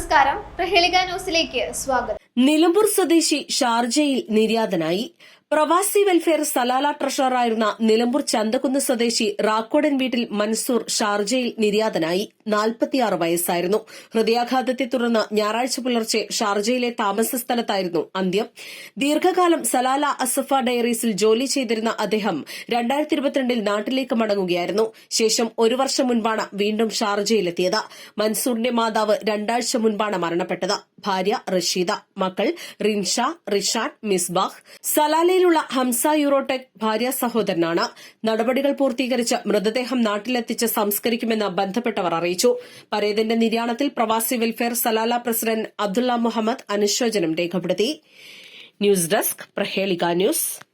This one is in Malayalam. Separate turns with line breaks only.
നമസ്കാരം. ന്യൂസിലേക്ക് സ്വാഗതം.
നിലമ്പൂർ സ്വദേശി ഷാർജയിൽ നിര്യാതനായി. പ്രവാസി വെൽഫെയർ സലാല ട്രഷററായിരുന്ന നിലമ്പൂർ ചന്തക്കുന്ന് സ്വദേശി റാക്കോടൻ വീട്ടിൽ മൻസൂർ ഷാർജയിൽ നിര്യാതനായി നാൽപ്പത്തിയാറ് വയസ്സായിരുന്നു. ഹൃദയാഘാതത്തെ തുടർന്ന് ഞായറാഴ്ച പുലർച്ചെ ഷാർജയിലെ താമസ സ്ഥലത്തായിരുന്നു അന്ത്യം. ദീർഘകാലം സലാല അസഫ ഡയറീസിൽ ജോലി ചെയ്തിരുന്ന അദ്ദേഹം രണ്ടായിരത്തി ഇരുപത്തിരണ്ടിൽ നാട്ടിലേക്ക് മടങ്ങുകയായിരുന്നു. ശേഷം ഒരു വർഷം മുൻപാണ് വീണ്ടും ഷാർജയിലെത്തിയത്. മൻസൂറിന്റെ മാതാവ് രണ്ടാഴ്ച മുൻപാണ് മരണപ്പെട്ടത്. ഭാര്യ റഷീദ മക്കൾ റിൻഷ റിഷാദ് മിസ്ബാഹ്. സലാലയിലുള്ള ഹംസ യൂറോടെക് ഭാര്യ സഹോദരനാണ്. നടപടികൾ പൂർത്തീകരിച്ച് മൃതദേഹം നാട്ടിലെത്തിച്ച് സംസ്കരിക്കുമെന്ന് ബന്ധപ്പെട്ടവർ അറിയിച്ചു. പരേതന്റെ നിര്യാണത്തിൽ പ്രവാസി welfare Salalah president Abdulla Muhammad അനുശോചനം രേഖപ്പെടുത്തി. News desk Prahelika news.